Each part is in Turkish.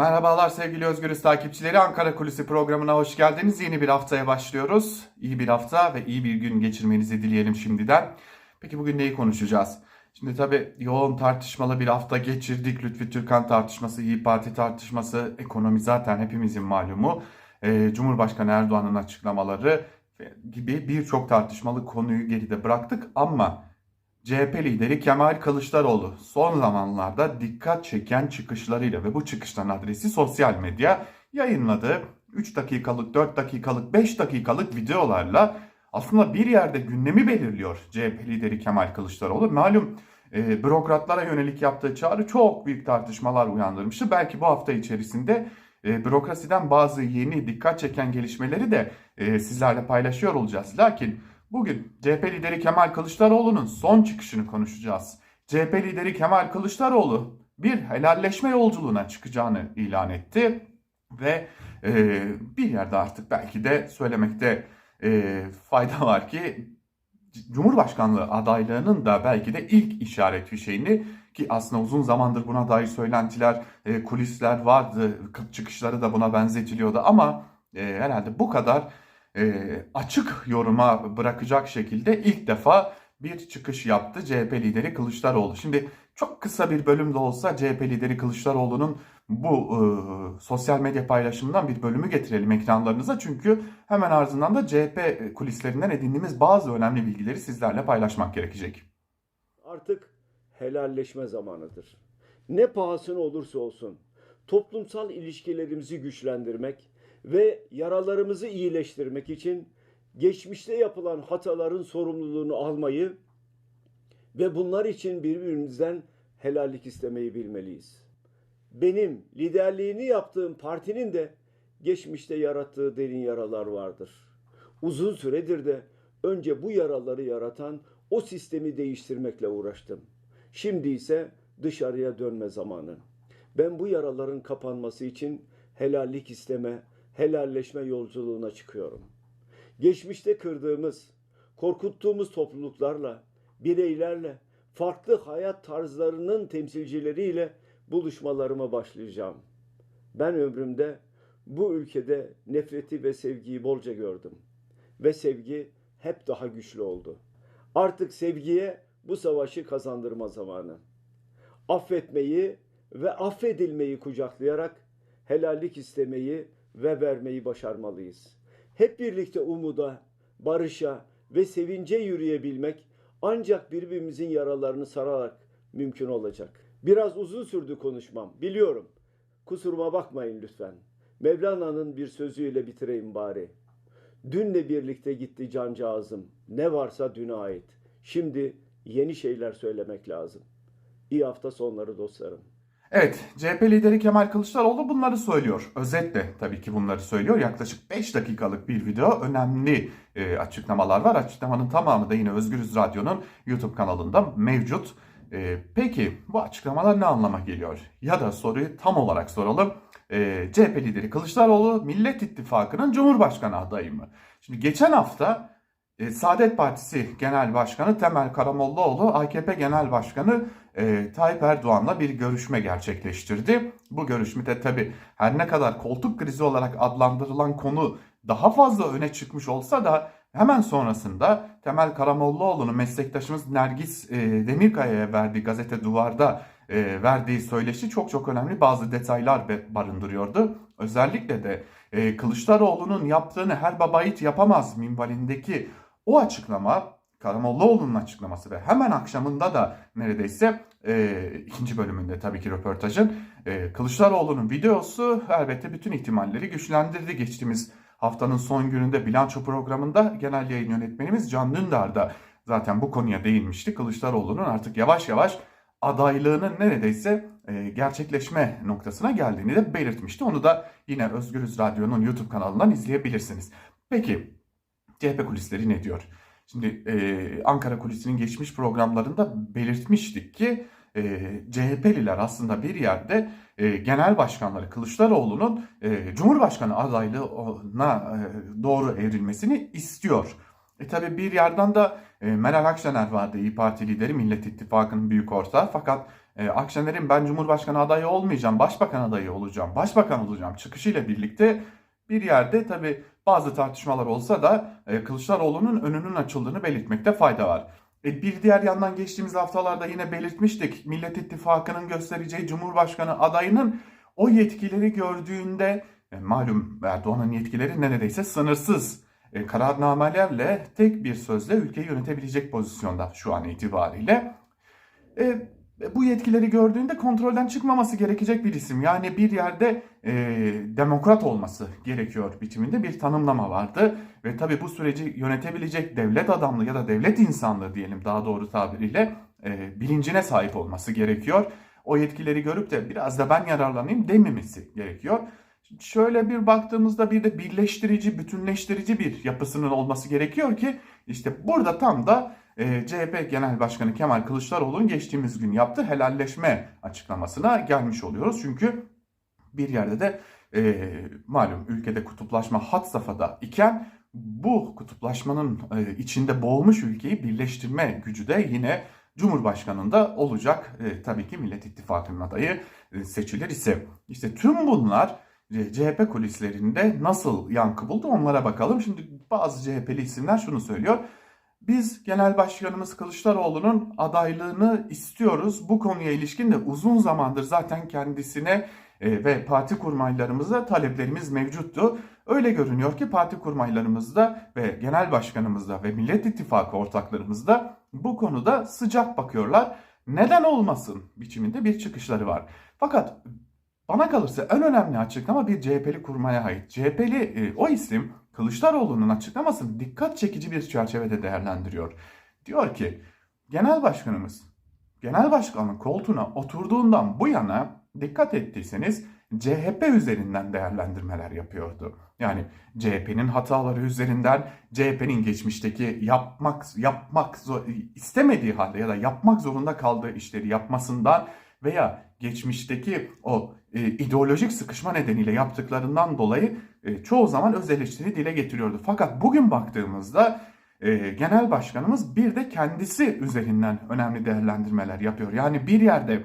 Merhabalar sevgili Özgürüz takipçileri. Ankara Kulisi programına hoş geldiniz. Yeni bir haftaya başlıyoruz. İyi bir hafta ve iyi bir gün geçirmenizi dileyelim şimdiden. Peki bugün neyi konuşacağız? Şimdi tabii yoğun tartışmalı bir hafta geçirdik. Lütfi Türkan tartışması, İyi Parti tartışması, ekonomi zaten hepimizin malumu. Ee, Cumhurbaşkanı Erdoğan'ın açıklamaları gibi birçok tartışmalı konuyu geride bıraktık ama CHP lideri Kemal Kılıçdaroğlu son zamanlarda dikkat çeken çıkışlarıyla ve bu çıkışların adresi sosyal medya yayınladığı 3 dakikalık, 4 dakikalık, 5 dakikalık videolarla aslında bir yerde gündemi belirliyor CHP lideri Kemal Kılıçdaroğlu. Malum e, bürokratlara yönelik yaptığı çağrı çok büyük tartışmalar uyandırmıştı. Belki bu hafta içerisinde e, bürokrasiden bazı yeni dikkat çeken gelişmeleri de e, sizlerle paylaşıyor olacağız. Lakin Bugün CHP lideri Kemal Kılıçdaroğlu'nun son çıkışını konuşacağız. CHP lideri Kemal Kılıçdaroğlu bir helalleşme yolculuğuna çıkacağını ilan etti ve e, bir yerde artık belki de söylemekte e, fayda var ki Cumhurbaşkanlığı adaylığının da belki de ilk işaret fişeğini ki aslında uzun zamandır buna dair söylentiler, e, kulisler vardı, çıkışları da buna benzetiliyordu ama e, herhalde bu kadar e, açık yoruma bırakacak şekilde ilk defa bir çıkış yaptı CHP lideri Kılıçdaroğlu. Şimdi çok kısa bir bölüm de olsa CHP lideri Kılıçdaroğlu'nun bu e, sosyal medya paylaşımından bir bölümü getirelim ekranlarınıza. Çünkü hemen ardından da CHP kulislerinden edindiğimiz bazı önemli bilgileri sizlerle paylaşmak gerekecek. Artık helalleşme zamanıdır. Ne pahasına olursa olsun toplumsal ilişkilerimizi güçlendirmek, ve yaralarımızı iyileştirmek için geçmişte yapılan hataların sorumluluğunu almayı ve bunlar için birbirimizden helallik istemeyi bilmeliyiz. Benim liderliğini yaptığım partinin de geçmişte yarattığı derin yaralar vardır. Uzun süredir de önce bu yaraları yaratan o sistemi değiştirmekle uğraştım. Şimdi ise dışarıya dönme zamanı. Ben bu yaraların kapanması için helallik isteme, helalleşme yolculuğuna çıkıyorum. Geçmişte kırdığımız, korkuttuğumuz topluluklarla, bireylerle, farklı hayat tarzlarının temsilcileriyle buluşmalarıma başlayacağım. Ben ömrümde bu ülkede nefreti ve sevgiyi bolca gördüm. Ve sevgi hep daha güçlü oldu. Artık sevgiye bu savaşı kazandırma zamanı. Affetmeyi ve affedilmeyi kucaklayarak helallik istemeyi ve vermeyi başarmalıyız. Hep birlikte umuda, barışa ve sevince yürüyebilmek ancak birbirimizin yaralarını sararak mümkün olacak. Biraz uzun sürdü konuşmam, biliyorum. Kusuruma bakmayın lütfen. Mevlana'nın bir sözüyle bitireyim bari. Dünle birlikte gitti cancağızım. Ne varsa düne ait. Şimdi yeni şeyler söylemek lazım. İyi hafta sonları dostlarım. Evet, CHP lideri Kemal Kılıçdaroğlu bunları söylüyor. Özetle tabii ki bunları söylüyor. Yaklaşık 5 dakikalık bir video. Önemli e, açıklamalar var. Açıklamanın tamamı da yine Özgürüz Radyo'nun YouTube kanalında mevcut. E, peki bu açıklamalar ne anlama geliyor? Ya da soruyu tam olarak soralım. E, CHP lideri Kılıçdaroğlu Millet İttifakı'nın Cumhurbaşkanı adayı mı? Şimdi geçen hafta e, Saadet Partisi Genel Başkanı Temel Karamollaoğlu, AKP Genel Başkanı e, Tayyip Erdoğan'la bir görüşme gerçekleştirdi. Bu görüşmede tabi her ne kadar koltuk krizi olarak adlandırılan konu daha fazla öne çıkmış olsa da hemen sonrasında Temel Karamollaoğlu'nun meslektaşımız Nergis e, Demirkaya'ya verdiği gazete duvarda e, verdiği söyleşi çok çok önemli bazı detaylar barındırıyordu. Özellikle de e, Kılıçdaroğlu'nun yaptığını her babayit yapamaz minvalindeki o açıklama Karamollaoğlu'nun açıklaması ve hemen akşamında da neredeyse e, ikinci bölümünde tabii ki röportajın e, Kılıçdaroğlu'nun videosu elbette bütün ihtimalleri güçlendirdi. Geçtiğimiz haftanın son gününde bilanço programında genel yayın yönetmenimiz Can Dündar da zaten bu konuya değinmişti. Kılıçdaroğlu'nun artık yavaş yavaş adaylığının neredeyse e, gerçekleşme noktasına geldiğini de belirtmişti. Onu da yine Özgürüz Radyo'nun YouTube kanalından izleyebilirsiniz. Peki CHP kulisleri ne diyor? Şimdi e, Ankara Kulisi'nin geçmiş programlarında belirtmiştik ki e, CHP'liler aslında bir yerde e, genel başkanları Kılıçdaroğlu'nun e, Cumhurbaşkanı adaylığına e, doğru evrilmesini istiyor. E tabi bir yerden de e, Meral Akşener vardı İyi Parti lideri Millet İttifakı'nın büyük ortağı fakat e, Akşener'in ben Cumhurbaşkanı adayı olmayacağım, Başbakan adayı olacağım, Başbakan olacağım çıkışıyla birlikte bir yerde tabi bazı tartışmalar olsa da e, Kılıçdaroğlu'nun önünün açıldığını belirtmekte fayda var. E, bir diğer yandan geçtiğimiz haftalarda yine belirtmiştik. Millet İttifakı'nın göstereceği Cumhurbaşkanı adayının o yetkileri gördüğünde e, malum Erdoğan'ın yetkileri neredeyse sınırsız kararnamelerle tek bir sözle ülkeyi yönetebilecek pozisyonda şu an itibariyle. Bu yetkileri gördüğünde kontrolden çıkmaması gerekecek bir isim. Yani bir yerde e, demokrat olması gerekiyor biçiminde bir tanımlama vardı. Ve tabi bu süreci yönetebilecek devlet adamlığı ya da devlet insanlığı diyelim daha doğru tabiriyle e, bilincine sahip olması gerekiyor. O yetkileri görüp de biraz da ben yararlanayım dememesi gerekiyor. Şöyle bir baktığımızda bir de birleştirici, bütünleştirici bir yapısının olması gerekiyor ki işte burada tam da e, CHP Genel Başkanı Kemal Kılıçdaroğlu'nun geçtiğimiz gün yaptığı helalleşme açıklamasına gelmiş oluyoruz. Çünkü bir yerde de e, malum ülkede kutuplaşma had safhada iken bu kutuplaşmanın e, içinde boğulmuş ülkeyi birleştirme gücü de yine Cumhurbaşkanı'nda olacak. E, tabii ki Millet İttifakı'nın adayı e, seçilir ise. İşte tüm bunlar e, CHP kulislerinde nasıl yankı buldu onlara bakalım. Şimdi bazı CHP'li isimler şunu söylüyor. Biz Genel Başkanımız Kılıçdaroğlu'nun adaylığını istiyoruz. Bu konuya ilişkin de uzun zamandır zaten kendisine e, ve parti kurmaylarımıza taleplerimiz mevcuttu. Öyle görünüyor ki parti kurmaylarımızda ve genel başkanımızda ve Millet İttifakı ortaklarımızda bu konuda sıcak bakıyorlar. Neden olmasın biçiminde bir çıkışları var. Fakat bana kalırsa en önemli açıklama bir CHP'li kurmaya ait. CHP'li e, o isim Kılıçdaroğlu'nun açıklamasını dikkat çekici bir çerçevede değerlendiriyor. Diyor ki genel başkanımız genel başkanın koltuğuna oturduğundan bu yana dikkat ettiyseniz CHP üzerinden değerlendirmeler yapıyordu. Yani CHP'nin hataları üzerinden, CHP'nin geçmişteki yapmak yapmak istemediği halde ya da yapmak zorunda kaldığı işleri yapmasından veya geçmişteki o e, ideolojik sıkışma nedeniyle yaptıklarından dolayı e, çoğu zaman öz eleştiri dile getiriyordu. Fakat bugün baktığımızda e, genel başkanımız bir de kendisi üzerinden önemli değerlendirmeler yapıyor. Yani bir yerde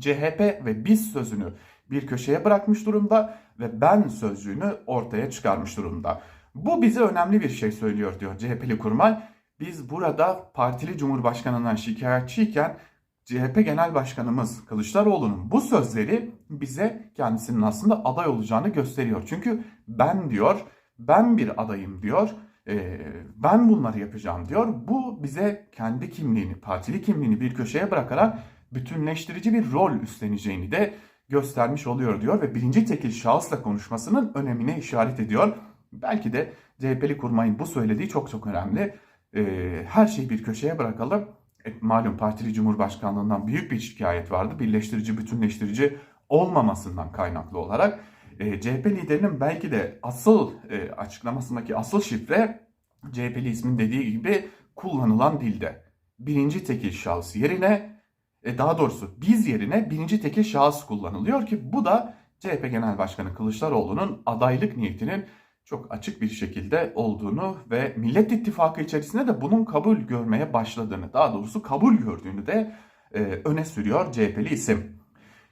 CHP ve biz sözünü bir köşeye bırakmış durumda ve ben sözcüğünü ortaya çıkarmış durumda. Bu bize önemli bir şey söylüyor diyor CHP'li kurmay. Biz burada partili cumhurbaşkanından şikayetçiyken CHP Genel Başkanımız Kılıçdaroğlu'nun bu sözleri bize kendisinin aslında aday olacağını gösteriyor. Çünkü ben diyor, ben bir adayım diyor, e, ben bunları yapacağım diyor. Bu bize kendi kimliğini, partili kimliğini bir köşeye bırakarak bütünleştirici bir rol üstleneceğini de göstermiş oluyor diyor ve birinci tekil şahısla konuşmasının önemine işaret ediyor. Belki de CHP'li kurmayın bu söylediği çok çok önemli. E, her şeyi bir köşeye bırakalım malum partili cumhurbaşkanlığından büyük bir şikayet vardı. Birleştirici, bütünleştirici olmamasından kaynaklı olarak. E, CHP liderinin belki de asıl e, açıklamasındaki asıl şifre CHP'li ismin dediği gibi kullanılan dilde. Birinci tekil şahıs yerine e, daha doğrusu biz yerine birinci tekil şahıs kullanılıyor ki bu da CHP Genel Başkanı Kılıçdaroğlu'nun adaylık niyetinin çok açık bir şekilde olduğunu ve Millet İttifakı içerisinde de bunun kabul görmeye başladığını, daha doğrusu kabul gördüğünü de e, öne sürüyor CHP'li isim.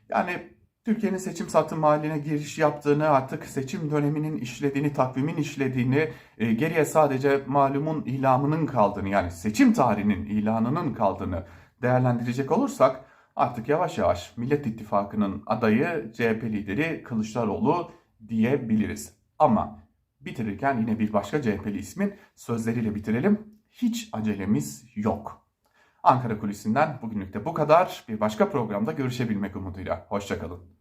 Yani Türkiye'nin seçim satım haline giriş yaptığını, artık seçim döneminin işlediğini, takvimin işlediğini, e, geriye sadece malumun ilamının kaldığını yani seçim tarihinin ilanının kaldığını değerlendirecek olursak artık yavaş yavaş Millet İttifakı'nın adayı CHP lideri Kılıçdaroğlu diyebiliriz. Ama bitirirken yine bir başka CHP'li ismin sözleriyle bitirelim. Hiç acelemiz yok. Ankara Kulisi'nden bugünlük de bu kadar. Bir başka programda görüşebilmek umuduyla. Hoşçakalın.